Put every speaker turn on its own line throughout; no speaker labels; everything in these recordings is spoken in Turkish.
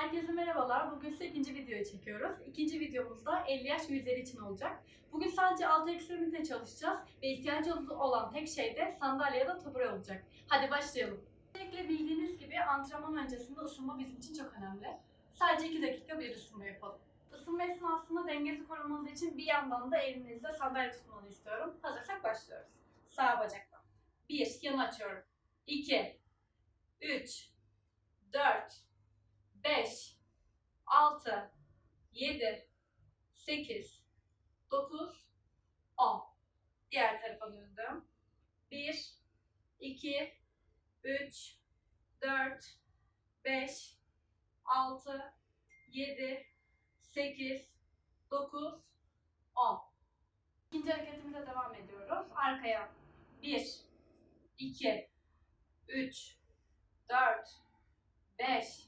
Herkese merhabalar. Bugün size ikinci videoyu çekiyoruz. İkinci videomuz da 50 yaş ve üzeri için olacak. Bugün sadece alt ekstremite çalışacağız ve ihtiyacımız olan tek şey de sandalye ya da tabure olacak. Hadi başlayalım. Öncelikle bildiğiniz gibi antrenman öncesinde ısınma bizim için çok önemli. Sadece 2 dakika bir ısınma yapalım. Isınma esnasında dengenizi korumanız için bir yandan da elinizde sandalye tutmanı istiyorum. Hazırsak başlıyoruz. Sağ bacakla. 1. Yan açıyorum. 2. 3. 4. 5, 6, 7, 8, 9, 10. Diğer tarafa döndüm. 1, 2, 3, 4, 5, 6, 7, 8, 9, 10. İkinci hareketimize devam ediyoruz. Arkaya 1, 2, 3, 4, 5,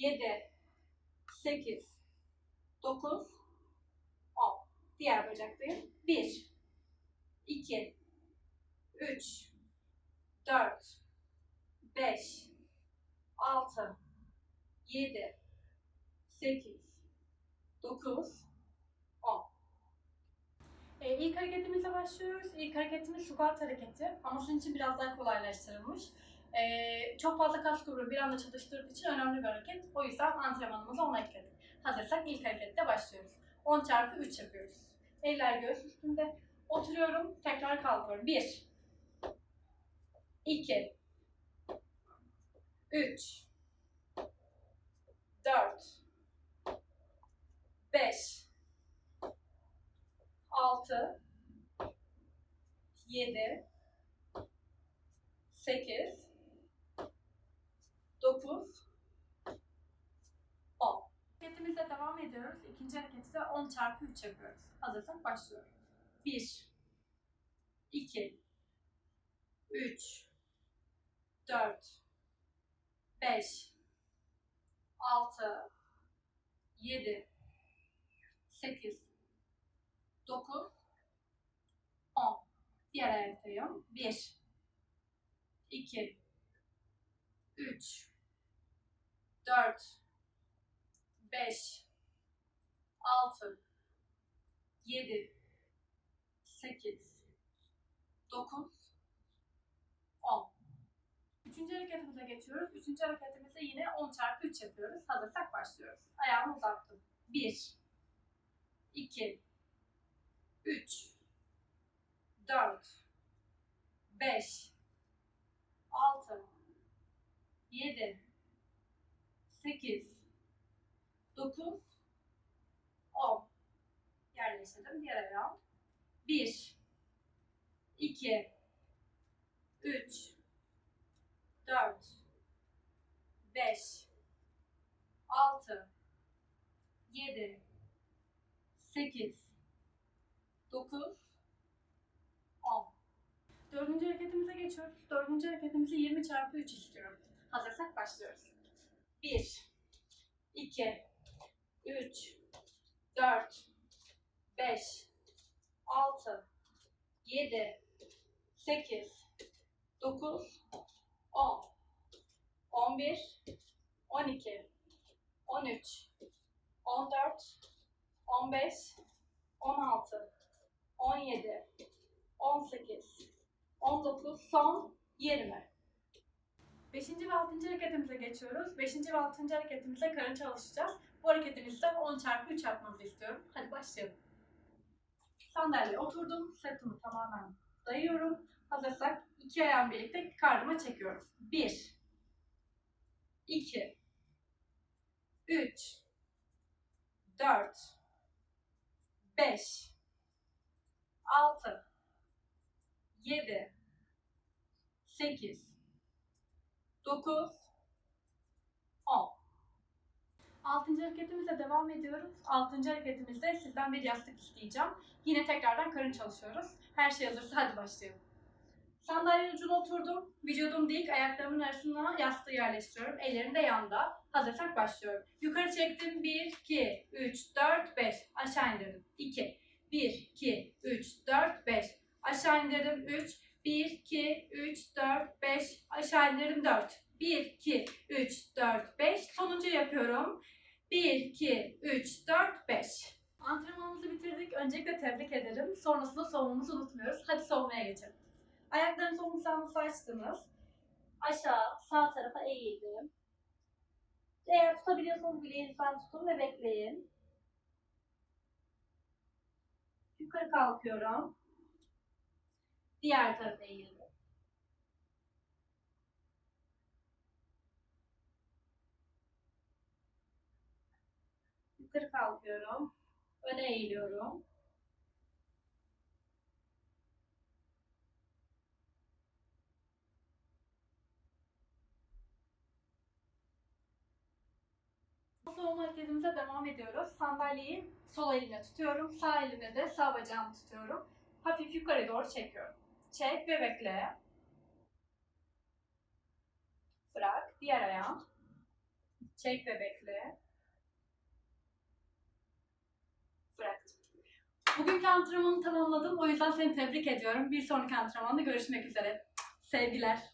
7, 8, 9, 10. Diğer bacaktayım. 1, 2, 3, 4, 5, 6, 7, 8, 9, 10. Ee, ilk hareketimizle başlıyoruz. İlk hareketimiz şubat hareketi ama için biraz daha kolaylaştırılmış. Ee, çok fazla kas grubu bir anda çalıştırdığı için önemli bir hareket. O yüzden antrenmanımızı ona ekledik. Hazırsak ilk harekette başlıyoruz. 10 çarpı 3 yapıyoruz. Eller göğüs üstünde. Oturuyorum, tekrar kalkıyorum. 1 2 3 4 5 6 7 8 yapıyoruz. İkinci hareketi de 10 çarpı 3 yapıyoruz. Hazırsak başlıyorum. 1, 2, 3, 4, 5, 6, 7, 8, 9, 10. Diğer ayaktayım. 1, 2, 3, 4, 5, 6 7 8 9 10 Üçüncü hareketimize geçiyoruz. Üçüncü hareketimizde yine 10 çarpı 3 yapıyoruz. Hazırsak başlıyoruz. Ayağımı uzattım. 1 2 3 4 5 6 7 8 9 yerleştirdim. Diğer ayağım. Bir, iki, üç, dört, beş, altı, yedi, sekiz, dokuz, on. Dördüncü hareketimize geçiyoruz. Dördüncü hareketimizi 20 çarpı 3 istiyorum. Hazırsak başlıyoruz. 1, 2, 3, 4, 5, 6, 7, 8, 9, 10, 11, 12, 13, 14, 15, 16, 17, 18, 19, son 20. Beşinci ve altıncı hareketimize geçiyoruz. Beşinci ve altıncı hareketimizde karın çalışacağız. Bu hareketimizde 10 çarpı 3 yapmanızı istiyorum. Hadi başlayalım. Sandalyeye oturdum. Sırtımı tamamen dayıyorum. Hazırsak iki ayağım birlikte karnıma çekiyoruz. Bir. iki, Üç. Dört. Beş. Altı. Yedi. Sekiz. Dokuz. On. Altıncı hareketimize devam ediyoruz. Altıncı hareketimizde sizden bir yastık isteyeceğim. Yine tekrardan karın çalışıyoruz. Her şey hazırsa hadi başlayalım. Sandalyenin ucuna oturdum. Vücudum dik, ayaklarımın arasına yastığı yerleştiriyorum. Ellerim de yanda. Hazırsak başlıyorum. Yukarı çektim. 1, 2, 3, 4, 5. Aşağı indirdim. 2, 1, 2, 3, 4, 5. Aşağı indirdim. 3, 1, 2, 3, 4, 5. Aşağı indirdim. 4. 1, 2, 3, 4, 5. Sonuncu yapıyorum. 1, 2, 3, 4, 5. Antrenmanımızı bitirdik. Öncelikle tebrik ederim. Sonrasında soğumamızı unutmuyoruz. Hadi soğumaya geçelim. Ayaklarınızı omuzlarınızı açtınız. Aşağı, sağ tarafa eğildim. Eğer tutabiliyorsanız bileğinizden tutun ve bekleyin. Yukarı kalkıyorum. Diğer tarafa eğildim. Kır kalkıyorum. Öne eğiliyorum. Sol makyajımıza devam ediyoruz. Sandalyeyi sol elimle tutuyorum. Sağ elimle de sağ bacağımı tutuyorum. Hafif yukarı doğru çekiyorum. Çek ve bekle. Bırak. Diğer ayağım. Çek ve bekle. Bugünkü antrenmanımı tamamladım. O yüzden seni tebrik ediyorum. Bir sonraki antrenmanda görüşmek üzere. Sevgiler.